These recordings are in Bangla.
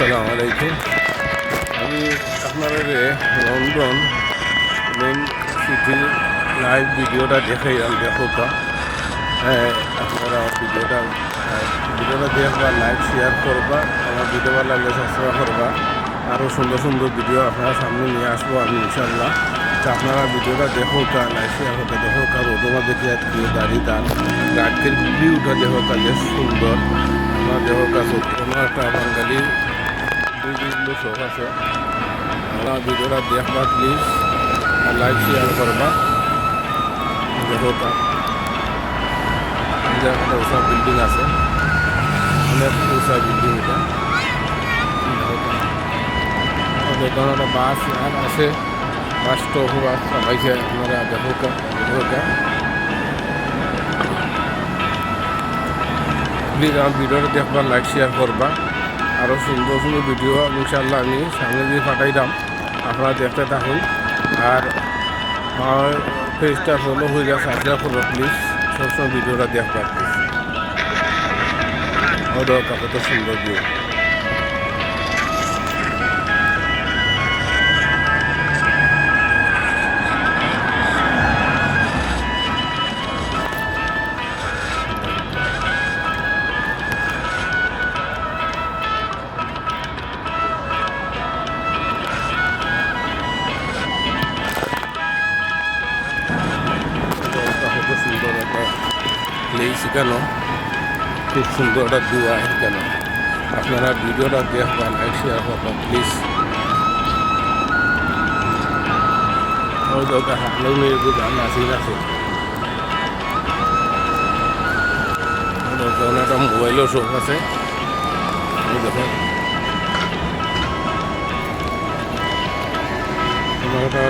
আসসালামু আলাইকুম। আমি আপনাদের লন্ডন মেন সিটি লাইভ ভিডিওটা দেখোকা হ্যাঁ আপনারা ভিডিওটা ভিডিওটা দেখবা, লাইক শেয়ার করবা, আমার ভিডিও ভালো লাগলে সাবস্ক্রাইব করবা। আরও সুন্দর সুন্দর ভিডিও আপনার সামনে নিয়ে আসব আমি ইনশাল্লাহ তো আপনারা ভিডিওটা দেখোকা লাইক শেয়ার করতে দেখোকা রোদমা দেখি আর কি দাঁড়িয়ে দান রাতের ভিউটা দেখোকা যে সুন্দর। আমার দেখোকা কোনো একটা বাঙালি দুই দিন শখ আছে। আমার ভিডিওটা দেখবা প্লিজ আর লাইক শেয়ার করবা এটা একটা উঁচা বিল্ডিং আছে। অনেক উঁচা বিল্ডিং এটা। দেখুন একটা বাস আছে। বাস স্টপ চালাইছে আপনারা দেখোকা দেখোকা প্লিজ আমার ভিডিওটা দেখবা লাইক শেয়ার করবা আরও সুন্দর সুন্দর ভিডিও ইনশাল্লাহ আমি সামনে দিয়ে পাঠাইলাম আপনারা দেখতে থাকুন। আর আমার পেজটা ফলো হয়ে যা সাবস্ক্রাইব করব প্লিজ সবসময় ভিডিওটা দেখবার প্লিজ দরকার কত সুন্দর ভিউ প্লেস কেন খুব সুন্দর একটা দুয়া কেন আপনারা ভিডিওটা দেখবা লাইক শেয়ার করবেন প্লিজ ওই গান আছে আছে?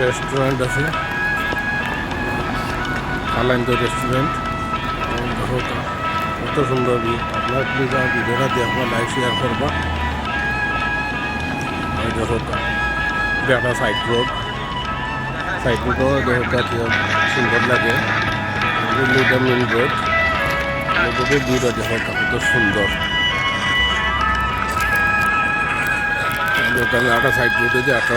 রেস্টুরেন্ট আছে। রেস্টুরেন্ট দেখো কত সুন্দর ভিউ আপনার প্লিজ আমার ভিডিওটা দেখবা লাইক শেয়ার করবা। আর দেখো একটা সাইড রোড সাইড রোডও দেখো সুন্দর লাগে। এটা মেন রোড রোডের ভিউটা কত সুন্দর। দোকানে একটা সাইড রোডে যে একটা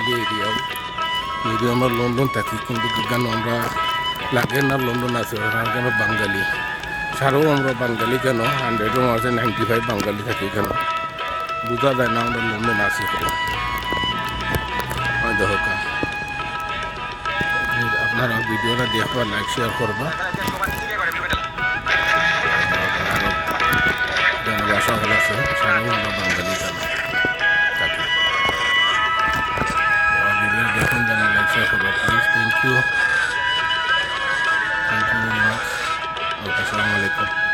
বাঙালি এরিয়াও যদি আমরা লন্ডন থাকি কিন্তু কেন আমরা লাগে না লন্ডন আছে কেন বাঙালি সারও আমরা বাঙালি কেন হান্ড্রেডের মাঝে নাইনটি ফাইভ বাঙালি থাকি কেন বোঝা যায় না আমরা লন্ডন আছি দেখো। আপনারা ভিডিওটা দেখবা লাইক শেয়ার করবা বাসা হল আছে সারাও আমরা বাঙালি কেন যেন লাইক শেয়ার করবা please thank you thank you very much okay আসসালামু আলাইকুম